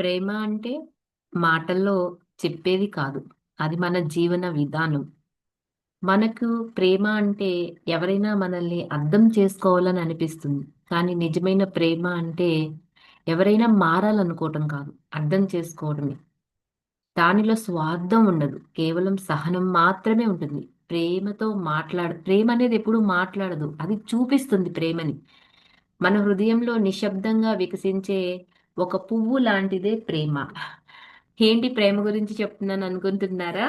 ప్రేమ అంటే మాటల్లో చెప్పేది కాదు. అది మన జీవన విధానం. మనకు ప్రేమ అంటే ఎవరైనా మనల్ని అర్థం చేసుకోవాలని అనిపిస్తుంది. కానీ నిజమైన ప్రేమ అంటే ఎవరైనా మారాలనుకోవటం కాదు. అర్థం చేసుకోవడమే. దానిలో స్వార్థం ఉండదు. కేవలం సహనం మాత్రమే ఉంటుంది. ప్రేమతో మాట్లాడ ప్రేమ అనేది ఎప్పుడు మాట్లాడదు. అది చూపిస్తుంది ప్రేమని. మన హృదయంలో నిశ్శబ్దంగా వికసించే ఒక పువ్వు లాంటిదే ప్రేమ. ఏంటి ప్రేమ గురించి చెప్తున్నాను అనుకుంటున్నారా?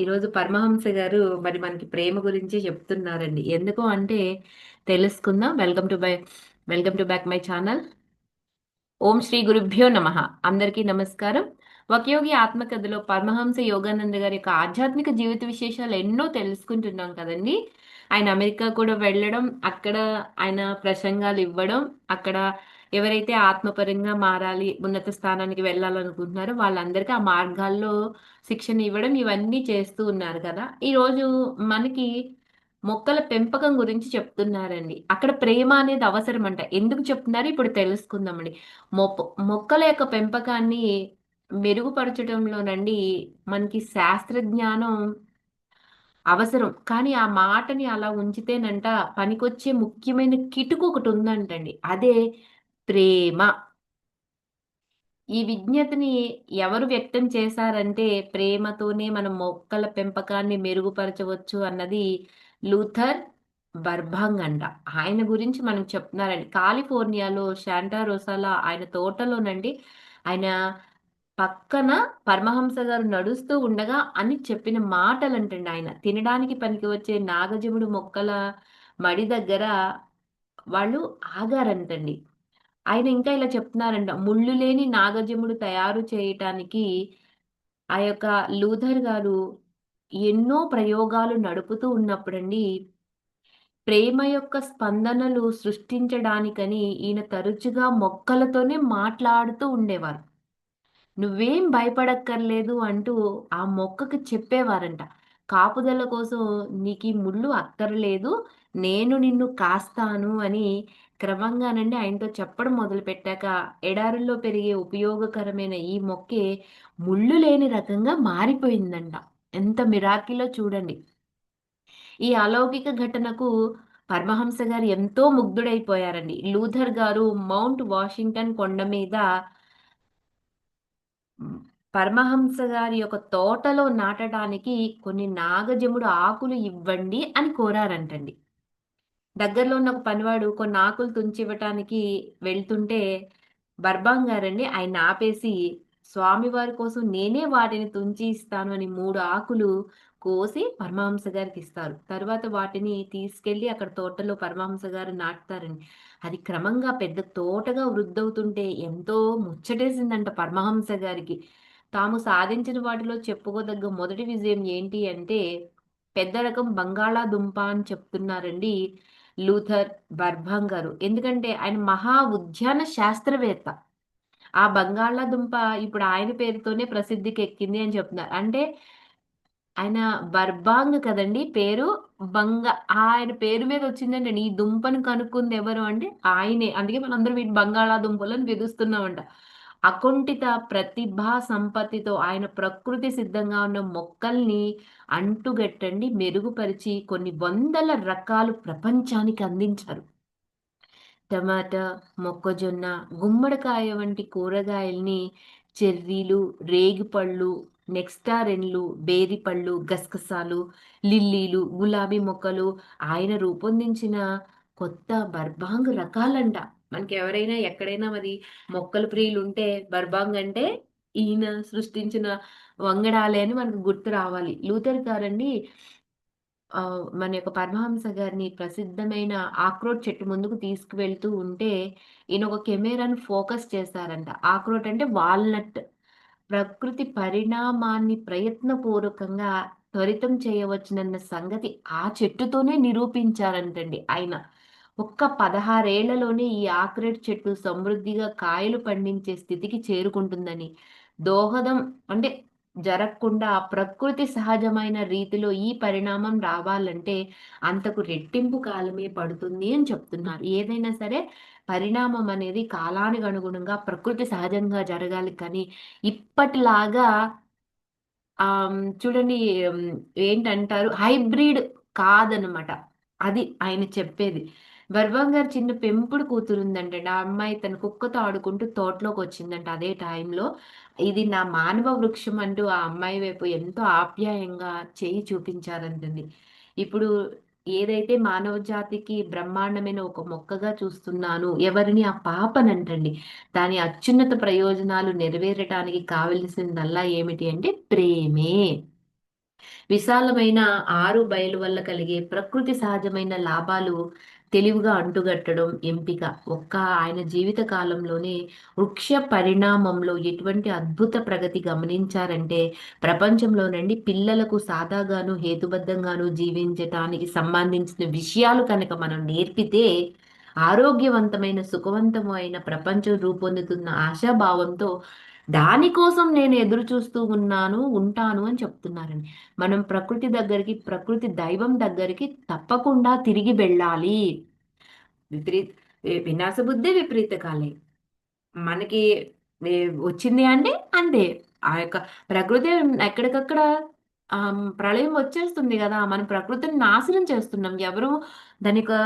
ఈరోజు పరమహంస గారు మరి మనకి ప్రేమ గురించి చెప్తున్నారండి. ఎందుకు అంటే తెలుసుకుందాం. Welcome to bye welcome to back my channel. ఓం శ్రీ గురుభ్యో నమ అందరికీ నమస్కారం. వకయోగి ఆత్మకథలో పరమహంస యోగానంద గారి యొక్క ఆధ్యాత్మిక జీవిత విశేషాలు ఎన్నో తెలుసుకుంటున్నాం కదండి. ఆయన అమెరికా కూడా వెళ్ళడం, అక్కడ ఆయన ప్రసంగాలు ఇవ్వడం, అక్కడ ఎవరైతే ఆత్మపరంగా మారాలి, ఉన్నత స్థానానికి వెళ్ళాలనుకుంటున్నారో వాళ్ళందరికీ ఆ మార్గాల్లో శిక్షణ ఇవ్వడం ఇవన్నీ చేస్తూ ఉన్నారు కదా! ఈరోజు మనకి మొక్కల పెంపకం గురించి చెప్తున్నారండి. అక్కడ ప్రేమ అనేది అవసరం అంట ఎందుకు చెప్తున్నారు ఇప్పుడు తెలుసుకుందామండి. మొప్ మొక్కల యొక్క పెంపకాన్ని మెరుగుపరచడంలోనండి మనకి శాస్త్రజ్ఞానం అవసరం. కానీ ఆ మాటని అలా ఉంచితేనంట పనికొచ్చే ముఖ్యమైన కిటుకు ఒకటి ఉందంటండి అదే ప్రేమ. ఈ విజ్ఞతని ఎవరు వ్యక్తం చేశారంటే ప్రేమతోనే మనం మొక్కల పెంపకాన్ని మెరుగుపరచవచ్చు అన్నది లూథర్ బర్బాంగ్ అంట. ఆయన గురించి మనం చెప్తున్నారండి. కాలిఫోర్నియాలో శాంటా రోసాలా ఆయన తోటలోనండి ఆయన పక్కన పరమహంస గారు నడుస్తూ ఉండగా అని చెప్పిన మాటలంటండి ఆయన. తినడానికి పనికి వచ్చే నాగజముడు మొక్కల మడి దగ్గర వాళ్ళు ఆగారంటండి. ఆయన ఇంకా ఇలా చెప్తున్నారంట. ముళ్ళు లేని నాగజముడు తయారు చేయటానికి ఆ యొక్క లూథర్ గారు ఎన్నో ప్రయోగాలు నడుపుతూ ఉన్నప్పుడండి ప్రేమ యొక్క స్పందనలు సృష్టించడానికని ఈయన తరచుగా మొక్కలతోనే మాట్లాడుతూ ఉండేవారు. నువ్వేం భయపడక్కర్లేదు అంటూ ఆ మొక్కకు చెప్పేవారంట. కాపుదల కోసం నీకీ ముళ్ళు అక్కర్లేదు. నేను నిన్ను కాస్తాను అని క్రమంగానండి ఆయనతో చెప్పడం మొదలుపెట్టాక ఎడారుల్లో పెరిగే ఉపయోగకరమైన ఈ మొక్కే ముళ్ళు లేని రకంగా మారిపోయిందంట. ఎంత మిరాకిలో చూడండి. ఈ అలౌకిక ఘటనకు పరమహంస గారు ఎంతో ముగ్ధుడైపోయారండి. లూథర్ గారు మౌంట్ వాషింగ్టన్ కొండ మీద పరమహంస గారి యొక్క తోటలో నాటడానికి కొన్ని నాగజముడు ఆకులు ఇవ్వండి అని కోరారంటండి. దగ్గరలో ఉన్న ఒక పనివాడు కొన్ని ఆకులు తుంచివ్వటానికి వెళ్తుంటే బర్బాంగ్ గారండి ఆయన ఆపేసి స్వామివారి కోసం నేనే వాటిని తుంచి ఇస్తాను అని మూడు ఆకులు కోసి పరమహంస గారికి ఇస్తారు. తర్వాత వాటిని తీసుకెళ్ళి అక్కడ తోటలో పరమహంస గారు నాటుతారండి. అది క్రమంగా పెద్ద తోటగా వృద్ధవుతుంటే ఎంతో ముచ్చటేసిందంట పరమహంస గారికి. తాము సాధించిన వాటిలో చెప్పుకోదగ్గ మొదటి విజయం ఏంటి అంటే పెద్ద రకం బంగాళాదుంప అని చెప్తున్నారండి లూథర్ బర్బాంగ్ గారు. ఎందుకంటే ఆయన మహా ఉద్యాన శాస్త్రవేత్త. ఆ బంగాళాదుంప ఇప్పుడు ఆయన పేరుతోనే ప్రసిద్ధికెక్కింది అని చెప్తున్నారు. అంటే ఆయన బర్బాంగ్ కదండీ పేరు. బంగ ఆయన పేరు మీద వచ్చిందండి ఈ దుంపను కనుక్కుంది ఎవరు అంటే ఆయనే. అందుకే మనందరం వీటిని బంగాళాదుంపలను పిలుస్తున్నామంట. అకుంఠిత ప్రతిభా సంపత్తితో ఆయన ప్రకృతి సిద్ధంగా ఉన్న మొక్కల్ని అంటుగట్టండి, మెరుగుపరిచి కొన్ని వందల రకాలు ప్రపంచానికి అందించారు. టమాటా, మొక్కజొన్న, గుమ్మడికాయ వంటి కూరగాయల్ని చెర్రీలు, రేగిపళ్ళు, నెక్స్టారెన్లు బేరిపళ్ళు, గసగసాలు, లిల్లీలు, గులాబీ మొక్కలు ఆయన రూపొందించిన కొత్త బర్భాంగ్ రకాలంట. మనకి ఎవరైనా ఎక్కడైనా మరి ప్రియులు ఉంటే బర్బాంగ్ అంటే ఈయన సృష్టించిన వంగడాలే అని మనకు గుర్తు రావాలి. లూథర్ గారండి మన యొక్క పరమహంస గారిని ప్రసిద్ధమైన ఆక్రోట్ చెట్టు ముందుకు తీసుకువెళ్తూ ఉంటే ఈయన ఒక కెమెరాను ఫోకస్ చేశారంట. ఆక్రోట్ అంటే వాల్‌నట్. ప్రకృతి పరిణామాన్ని ప్రయత్నపూర్వకంగా త్వరితం చేయవచ్చునన్న సంగతి ఆ చెట్టుతోనే నిరూపించారంటండి ఆయన. ఒక్క పదహారేళ్ళలోనే ఈ ఆక్రోట్ చెట్టు సమృద్ధిగా కాయలు పండించే స్థితికి చేరుకుంటుందని, దోహదం అంటే జరగకుండా ప్రకృతి సహజమైన రీతిలో ఈ పరిణామం రావాలంటే అంతకు రెట్టింపు కాలమే పడుతుంది అని చెప్తున్నారు. ఏదైనా సరే పరిణామం అనేది కాలానికి అనుగుణంగా ప్రకృతి సహజంగా జరగాలి కానీ ఇప్పటిలాగా ఆ చూడండి ఏంటంటారు? హైబ్రిడ్ కాదనమాట. అది ఆయన చెప్పేది. వర్వం గారు చిన్న పెంపుడు కూతురు ఉందంట ఆ అమ్మాయి తన కుక్కతో ఆడుకుంటూ తోటలోకి వచ్చిందంట అదే టైంలో. ఇది నా మానవ వృక్షం అంటూ ఆ అమ్మాయి వైపు ఎంతో ఆప్యాయంగా చేయి చూపించారంటండి. ఇప్పుడు ఏదైతే మానవ జాతికి బ్రహ్మాండమైన ఒక మొక్కగా చూస్తున్నాను ఎవరిని ఆ పాపనంటండి. దాని అత్యున్నత ప్రయోజనాలు నెరవేరటానికి కావలసిందల్లా ఏమిటి అంటే ప్రేమే. విశాలమైన ఆరు బయలు వల్ల కలిగే ప్రకృతి సహజమైన లాభాలు తెలివిగా అంటుగట్టడం ఎంపిక. ఒక్క ఆయన జీవిత కాలంలోనే వృక్ష పరిణామంలో ఎటువంటి అద్భుత ప్రగతి గమనించారంటే ప్రపంచంలోనండి పిల్లలకు సాదాగాను హేతుబద్ధంగాను జీవించటానికి సంబంధించిన విషయాలు కనుక మనం నేర్పితే ఆరోగ్యవంతమైన సుఖవంతమైన ప్రపంచం రూపొందుతున్న ఆశాభావంతో దానికోసం నేను ఎదురు చూస్తూ ఉన్నాను ఉంటాను అని చెప్తున్నారండి. మనం ప్రకృతి దగ్గరికి ప్రకృతి దైవం దగ్గరికి తప్పకుండా తిరిగి వెళ్ళాలి. విపరీత వినాశ బుద్ధి విపరీత కాలే మనకి వచ్చింది అంటే అంతే. ఆ యొక్క ప్రకృతి ఎక్కడికక్కడ ప్రళయం వచ్చేస్తుంది కదా. మనం ప్రకృతిని నాశనం చేస్తున్నాం. ఎవరు దానికి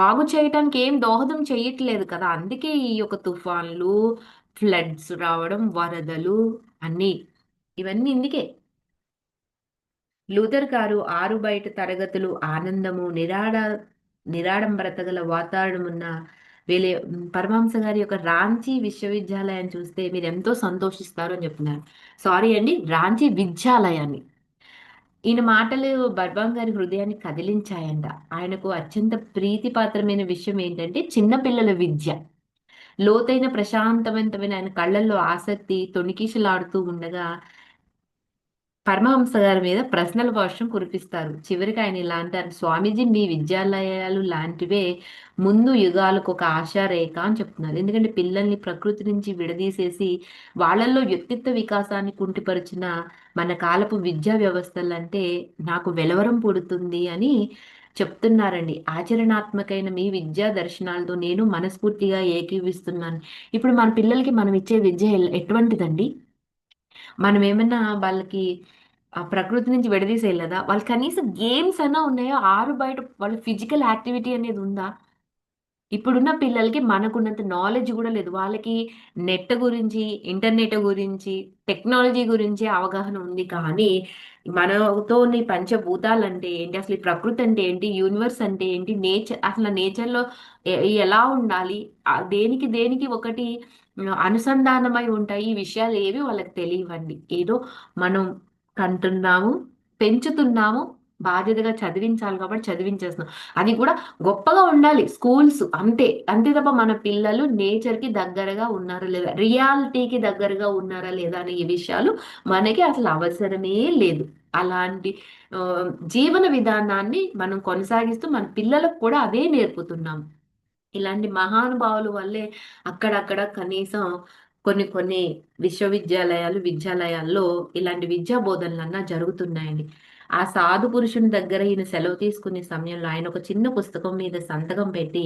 బాగు చేయటానికి ఏం దోహదం చేయట్లేదు కదా. అందుకే ఈ యొక్క తుఫాన్లు ఫ్లడ్స్ రావడం వరదలు అన్నీ. ఇవన్నీ ఇందుకే. లూథర్ గారు ఆరు బయట తరగతులు ఆనందము నిరాడ నిరాడంబరత గల వాతావరణం ఉన్న వీళ్ళ పరమాంస గారి యొక్క రాంచీ విశ్వవిద్యాలయాన్ని చూస్తే మీరు ఎంతో సంతోషిస్తారు అని చెప్తున్నారు. సారీ అండి రాంచీ విద్యాలయాన్ని. ఈయన మాటలు బర్బాం గారి హృదయాన్ని కదిలించాయంట. ఆయనకు అత్యంత ప్రీతిపాత్రమైన విషయం ఏంటంటే చిన్నపిల్లల విద్య. లోతైన ప్రశాంతవంతమైన ఆయన కళ్ళల్లో ఆసక్తి తొణికిసలాడుతూ ఉండగా పరమహంస గారి మీద ప్రశ్నల వర్షం కురిపిస్తారు. చివరికి ఆయన ఇలా అంటారు స్వామీజీ మీ విద్యాలయాలు లాంటివే ముందు యుగాలకు ఒక ఆశారేఖ అని చెప్తున్నారు. ఎందుకంటే పిల్లల్ని ప్రకృతి నుంచి విడదీసేసి వాళ్ళల్లో వ్యక్తిత్వ వికాసాన్ని కుంటిపరిచిన మన కాలపు విద్యా వ్యవస్థలంటే నాకు వెలవరం పుడుతుంది అని చెప్తున్నారండి. ఆచరణాత్మకైన మీ విద్యా దర్శనాలతో నేను మనస్ఫూర్తిగా ఏకీవిస్తున్నాను. ఇప్పుడు మన పిల్లలకి మనం ఇచ్చే విద్య ఎటువంటిదండి? మనం ఏమన్నా వాళ్ళకి ఆ ప్రకృతి నుంచి విడదీసేయలేదా వాళ్ళు కనీసం గేమ్స్ అన్నా ఉన్నాయో? ఆరు బయట వాళ్ళ ఫిజికల్ యాక్టివిటీ అనేది ఉందా? ఇప్పుడున్న పిల్లలకి మనకున్నంత నాలెడ్జ్ కూడా లేదు. వాళ్ళకి నెట్ గురించి ఇంటర్నెట్ గురించి టెక్నాలజీ గురించి అవగాహన ఉంది. కానీ మనతో పంచభూతాలు అంటే ఏంటి? అసలు ప్రకృతి అంటే ఏంటి? యూనివర్స్ అంటే ఏంటి? నేచర్ అసలు నేచర్లో ఎలా ఉండాలి? దేనికి దేనికి ఒకటి అనుసంధానమై ఉంటాయి. ఈ విషయాలు ఏవి వాళ్ళకి తెలియవండి. ఏదో మనం కంటున్నాము పెంచుతున్నాము బాధ్యతగా చదివించాలి కాబట్టి చదివించేస్తున్నాం. అది కూడా గొప్పగా ఉండాలి. స్కూల్స్ అంతే. అంతే తప్ప మన పిల్లలు నేచర్కి దగ్గరగా ఉన్నారా లేదా? రియాలిటీకి దగ్గరగా ఉన్నారా లేదా అనే ఈ విషయాలు మనకి అసలు అవసరమే లేదు. అలాంటి జీవన విధానాన్ని మనం కొనసాగిస్తూ మన పిల్లలకు కూడా అదే నేర్పుతున్నాం. ఇలాంటి మహానుభావుల వల్లే అక్కడక్కడ కనీసం కొన్ని కొన్ని విశ్వవిద్యాలయాలు విద్యాలయాల్లో ఇలాంటి విద్యా బోధనలన్నా జరుగుతున్నాయండి ఆ సాధు పురుషుని దగ్గర ఈయన సెలవు తీసుకునే సమయంలో ఆయన ఒక చిన్న పుస్తకం మీద సంతకం పెట్టి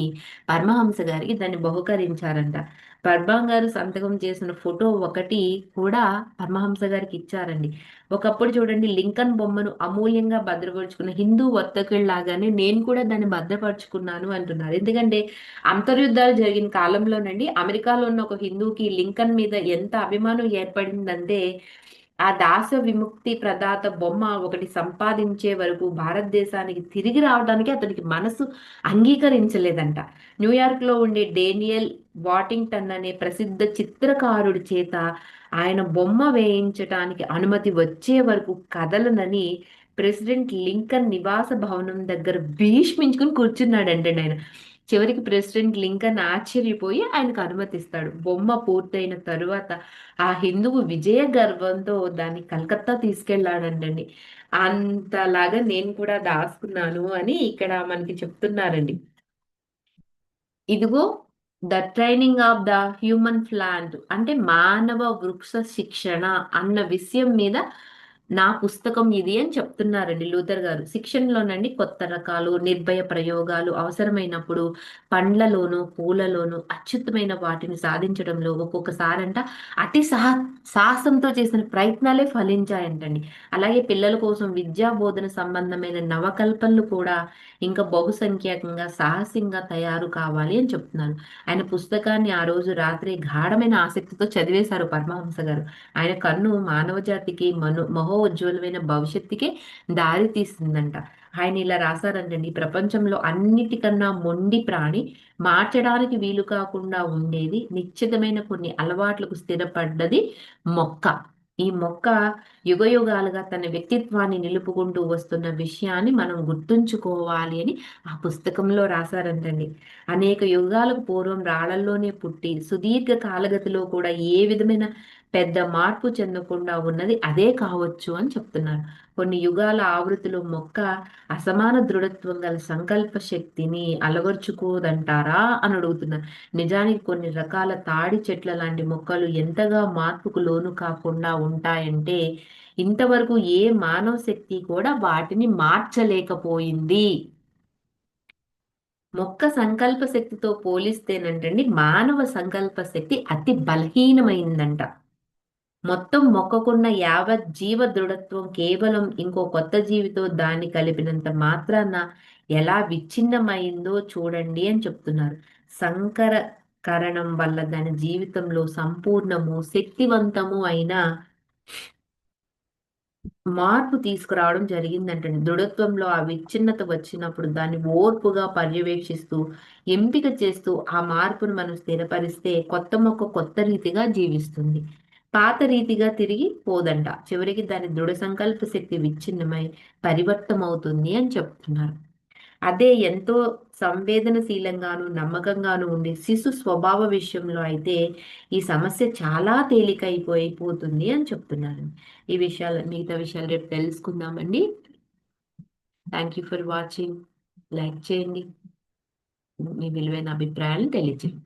పరమహంస గారికి దాన్ని బహుకరించారంట. పద్మం గారు సంతకం చేసిన ఫోటో ఒకటి కూడా పరమహంస గారికి ఇచ్చారండి. ఒకప్పుడు చూడండి లింకన్ బొమ్మను అమూల్యంగా భద్రపరుచుకున్న హిందూ వర్తకుల్లాగానే నేను కూడా దాన్ని భద్రపరుచుకున్నాను అంటున్నారు. ఎందుకంటే అంతర్యుద్ధాలు జరిగిన కాలంలోనండి అమెరికాలో ఉన్న ఒక హిందూకి లింకన్ మీద ఎంత అభిమానం ఏర్పడిందంటే ఆ దాస విముక్తి ప్రదాత బొమ్మ ఒకటి సంపాదించే వరకు భారతదేశానికి తిరిగి రావడానికి అతనికి మనసు అంగీకరించలేదంట. న్యూయార్క్లో ఉండే డేనియల్ వాటింగ్టన్ అనే ప్రసిద్ధ చిత్రకారుడి చేత ఆయన బొమ్మ వేయించటానికి అనుమతి వచ్చే వరకు కదలనని ప్రెసిడెంట్ లింకన్ నివాస భవనం దగ్గర భీష్మించుకుని కూర్చున్నాడంటే ఆయన. చివరికి ప్రెసిడెంట్ లింకన్ ఆశ్చర్యపోయి ఆయనకు అనుమతిస్తాడు. బొమ్మ పూర్తయిన తరువాత ఆ హిందువు విజయ గర్వంతో దాన్ని కలకత్తా తీసుకెళ్ళాడంటండి. అంతలాగా నేను కూడా దాచుకున్నాను అని ఇక్కడ మనకి చెప్తున్నారండి. ఇదిగో the training of the human plant అంటే మానవ వృక్ష శిక్షణ అన్న విషయం మీద నా పుస్తకం ఇది అని చెప్తున్నారండి లూథర్ గారు. శిక్షణలోనండి కొత్త రకాలు నిర్భయ ప్రయోగాలు అవసరమైనప్పుడు పండ్లలోను పూలలోను అత్యుత్తమైన వాటిని సాధించడంలో ఒక్కొక్కసారంట అతి సహ సాహసంతో చేసిన ప్రయత్నాలే ఫలించాయంటండి. అలాగే పిల్లల కోసం విద్యా బోధన సంబంధమైన నవకల్పనలు కూడా ఇంకా బహుసంఖ్యాకంగా సాహసంగా తయారు కావాలి అని చెప్తున్నారు. ఆయన పుస్తకాన్ని ఆ రోజు రాత్రి గాఢమైన ఆసక్తితో చదివేశారు పరమహంస గారు. ఆయన కన్ను మానవ జాతికి మను మహో ఉజ్వలమైన భవిష్యత్తుకే దారి తీస్తుందంట. ఆయన ఇలా రాశారంటండి ప్రపంచంలో అన్నిటికన్నా మొండి ప్రాణి మార్చడానికి వీలు కాకుండా ఉండేది నిశ్చితమైన కొన్ని అలవాట్లకు స్థిరపడ్డది మొక్క. ఈ మొక్క యుగయుగాలుగా తన వ్యక్తిత్వాన్ని నిలుపుకుంటూ వస్తున్న విషయాన్ని మనం గుర్తుంచుకోవాలి అని ఆ పుస్తకంలో రాశారంటండి. అనేక యుగాలకు పూర్వం రాళ్ళలోనే పుట్టి సుదీర్ఘ కాలగతిలో కూడా ఏ విధమైన పెద్ద మార్పు చెందకుండా ఉన్నది అదే కావచ్చు అని చెప్తున్నారు కొన్ని యుగాల ఆవృతిలో మొక్క అసమాన దృఢత్వం గల సంకల్ప శక్తిని అలవర్చుకోదంటారా అని అడుగుతున్నారు నిజానికి కొన్ని రకాల తాడి చెట్ల లాంటి మొక్కలు ఎంతగా మార్పుకు లోను కాకుండా ఉంటాయంటే ఇంతవరకు ఏ మానవ శక్తి కూడా వాటిని మార్చలేకపోయింది. మొక్క సంకల్ప శక్తితో పోలిస్తేనంటండి మానవ సంకల్ప శక్తి అతి బలహీనమైందంట. మొత్తం మొక్కకున్న యావత్ జీవ దృఢత్వం కేవలం ఇంకో కొత్త జీవితో దాన్ని కలిపినంత మాత్రాన ఎలా విచ్ఛిన్నమైందో చూడండి అని చెప్తున్నారు. సంకరకరణం వల్ల దాని జీవితంలో సంపూర్ణము శక్తివంతము అయిన మార్పు తీసుకురావడం జరిగిందంటండి. దృఢత్వంలో ఆ విచ్ఛిన్నత వచ్చినప్పుడు దాన్ని ఓర్పుగా పర్యవేక్షిస్తూ ఎంపిక చేస్తూ ఆ మార్పును మనం స్థిరపరిస్తే కొత్త మొక్క కొత్త రీతిగా జీవిస్తుంది. పాత రీతిగా తిరిగి పోదంట. చివరికి దాని దృఢ సంకల్ప శక్తి విచ్ఛిన్నమై పరివర్తమవుతుంది అని చెప్తున్నారు. అదే ఎంతో సంవేదనశీలంగాను నమ్మకంగాను ఉండే శిశు స్వభావ విషయంలో అయితే ఈ సమస్య చాలా తేలికైపోయిపోతుంది అని చెప్తున్నారు. ఈ విషయాలు మిగతా విషయాలు రేపు తెలుసుకుందామండి. Thank you for watching like చేయండి. మీ విలువైన అభిప్రాయాలను తెలియజేయండి